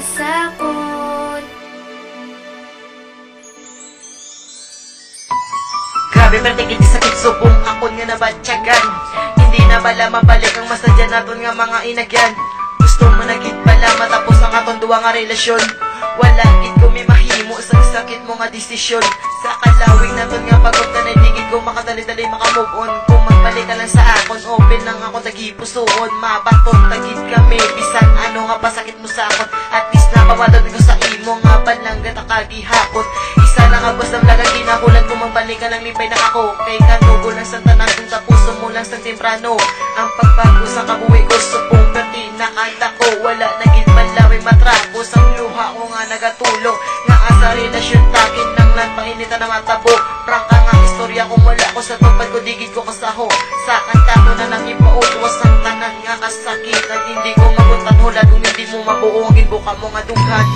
magbalik ka sa akon Grabe pertikit sakit subong akon nga nabatyagan. Hindi na bala mabalik ang masadya naton nga mga inagyan. Gusto mo na gid bala matapos ang aton duwa nga relasyon. Wala gid ko may mahimo sa sakit mo nga desisyon. Sa kalawing naton nga pagod na digid ko makadali-dali makamove on. Kung magbalik ka lang sa akon open lang ako tagipusoon Mabatot tagid kami bisan. Ano nga pasakit mo sa akon lang lipay na ako. Kay kanugo lang sa tanan kung sa puso mo lang sa temprano Ang pagbago sa kabuhi ko supong gati nakanta ko. Wala na gid malawi matrapos ang luha ko nga nagatulong. Nga asa relasyon takin nang lang painita na matabo Prangka nga istorya kung wala ko sa tupad ko digid ko kasaho. Sa kanta ko na nang ipautwas ang tanan nga kasakitan Hindi ko maguntan hulad kung hindi mo mabuo ang ginbuka mo nga dughan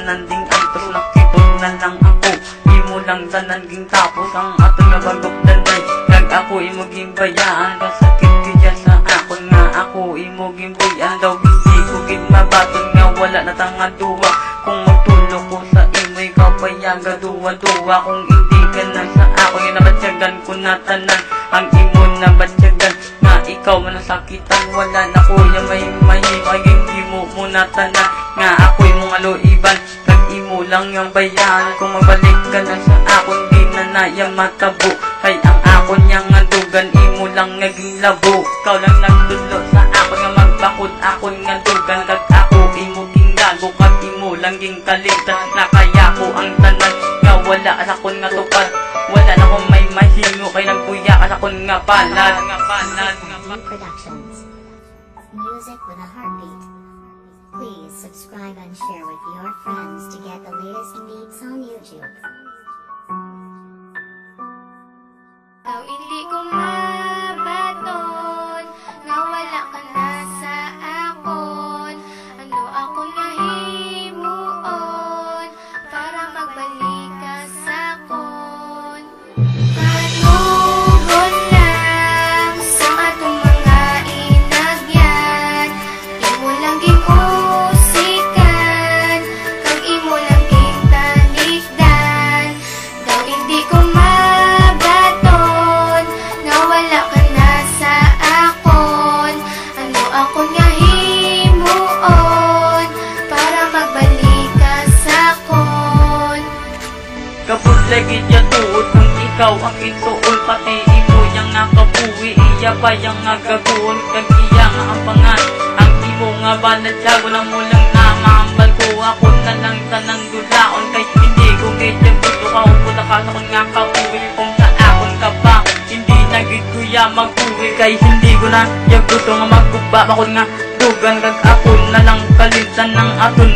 tanan ding antos Nakipot na lang ako. Imo lang tanan ging tapos Ang ato nga bagok danay Kag ako imo ging bayaan Kasakit kaya sa akon nga ako imo ging buyan Daw hindi ko ging mabaton Nga wala na tanga duwa. Kung magtulog ko sa imo Ikaw pa yaga duwa-duwa. Kung hindi ka na sa ako Nga nabatsyagan ko na tanan. Ang imo na batsyagan Nga ikaw man nasakitan Wala na kuya may mahimay Hindi mo muna tanan Nga ako'y mong aluiban Kag imo lang yung bayan Kung mabalik ka na sa akon Di na nayang matabo. Kay ang akon yang dugan Imo lang naging labo. Ikaw lang nagdulo sa akon Nga magbakod akon nga Palad Nga palad Productions. Music with a heartbeat. Please subscribe and share with your friends to get the latest beats on YouTube. Ikaw ang ituol Pati imo yang nga kabuhi Iya pa yang nga gaguon Kag iya nga ang pangan. Ang imo nga banadyago na mo lang na maambal ko. Ako na lang tanang dulaon Kay hindi ko kaya gusto ka Kung puta ka sa nga kabuhi Kung sa akon ka pa Hindi nagid ko ya mag-uwi Kay hindi ko na ya gusto nga magkuba. Bakon nga dugan kag ako na lang kalintan ng aton